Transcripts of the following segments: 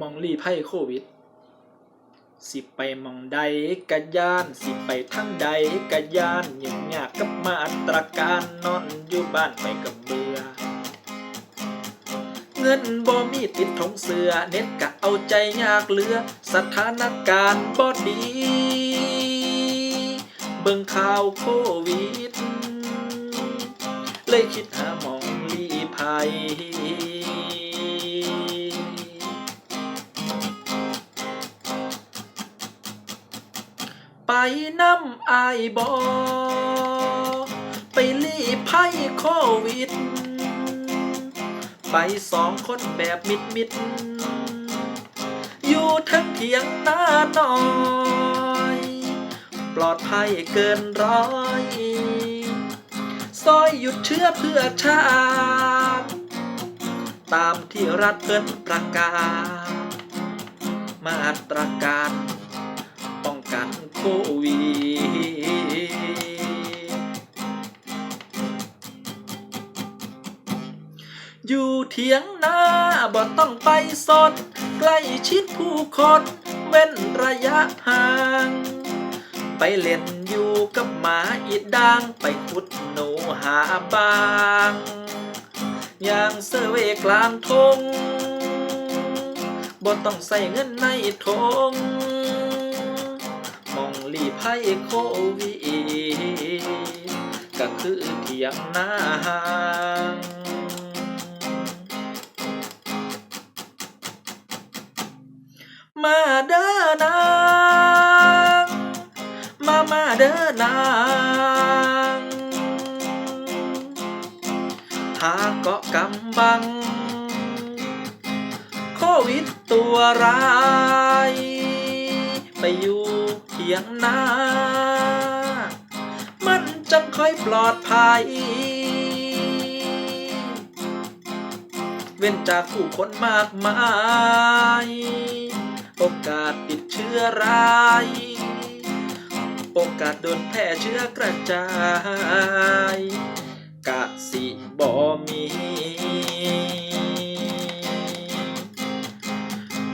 มองลีไพ่โควิด สิไปมองใดกะยาน สิไปทั้งใดกะยานยุ่งยากกับมาตรการนอนอยู่บ้านไปกับเบื่อเงินบ่มีติดทงเสือเน็ตกะเอาใจยากเหลือ สถานการณ์บ่ดี เบิ่งข่าวโควิด เลยคิดหาหมองลีภัย ไปน้ำอายบอไปลีภัยโควิด ไปสองคนแบบมิดมิดอยู่ทั้งเถียงหน้าน้อย ปลอดภัยเกินร้อยซอยหยุดเชื้อเพื่อชาติตามที่รัฐเพิ่นประกาศมาตรการ โควิดอยู่เถียงนาบ่ต้องไปสดใกล้ชิดผู้คนเว้นระยะห่าง ไปเล่นอยู่กับหมาอีดด่างไปขุดหนูหาบางอย่างเซเวกลางทงบ่ต้องใส่เงินในทง หลีภัยโควิดก็คือเถียงนามาเด้อนางมามาเด้อนางหาเกาะกำบัง โควิดตัวร้าย ยงนา มันจังค่อยปลอดภัย เว้นจากผู้คนมากมาย โอกาสติดเชื้อร้าย โอกาสโดนแพร่เชื้อกระจาย กะสิบ่มี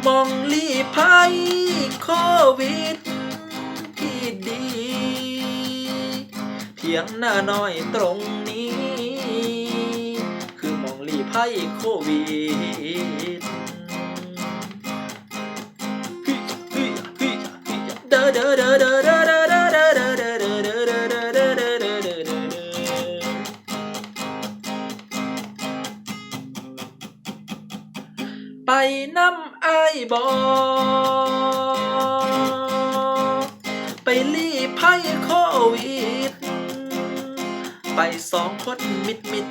มองลีภัยโควิด ยงหน้าน้อยตรงนี้ คือมองลีภัยโควิดเด้อเด้อเด้อเด้อเด้อเด้อเด้อเด้อเด้อเด้อเด้อเด้อเด้อเด้อเด้อเด้อเด้อเด้อไปน้ำไอายบอไปรีภัยโค ไปสองคนมิดมิด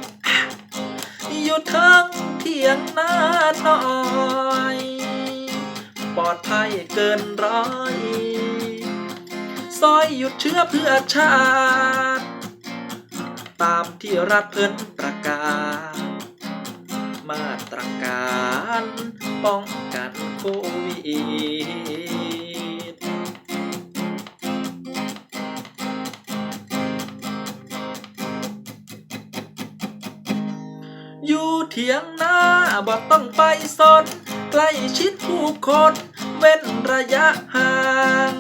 อยู่เทิงเถียงหน้าน้อย ปลอดภัยเกินร้อย ซอยหยุดเชื้อเพื่อชาติ ตามที่รัฐเพิ่นประกาศ มาตรการป้องกันโควิด อยู่เถียงนาบ่ต้องไปสนใกล้ชิดผู้คน เว้นระยะห่าง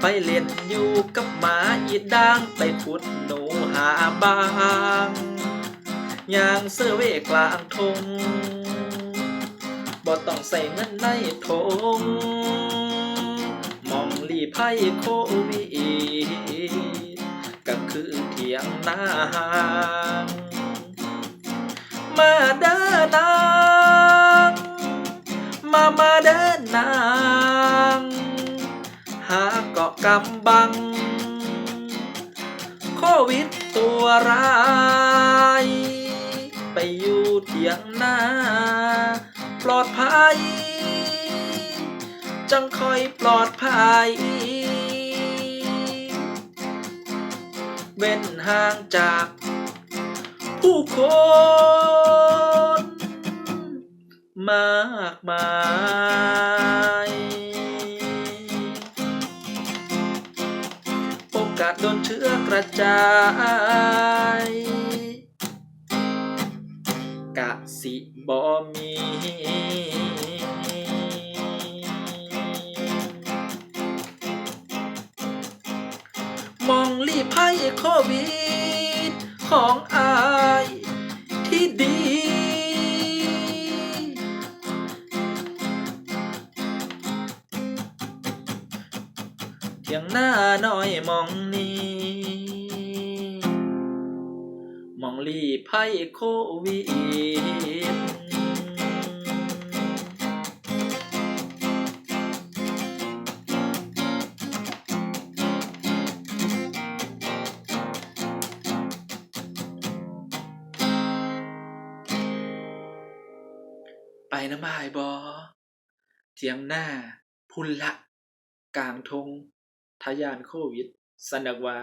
ไปเล่นอยู่กับหมาอีดางไปขุดหนูหาบางอย่างเซอร์เวกลางทงบ่ต้องใส่เงินในทงมองลีภัยโควิดก็คือเถียงนาหาง มาเดินนางมามาเดินนางหาเกาะกำบัง โควิดตัวร้าย ไปอยู่เถียงนาปลอดภัย จังคอยปลอดภัย เว้นห่างจาก ผู้คน มากมาย โอกาสโดนเชื้อกระจายกะสิบอมีมองรีภัยโควิด ของ ดีๆเทียงหน้าน้อยมองนี้มองลีไพ่โควิด ไปน้ำบายบอเทียงหน้า พุ่นละ กลางทงทะยานโควิด สนักว่า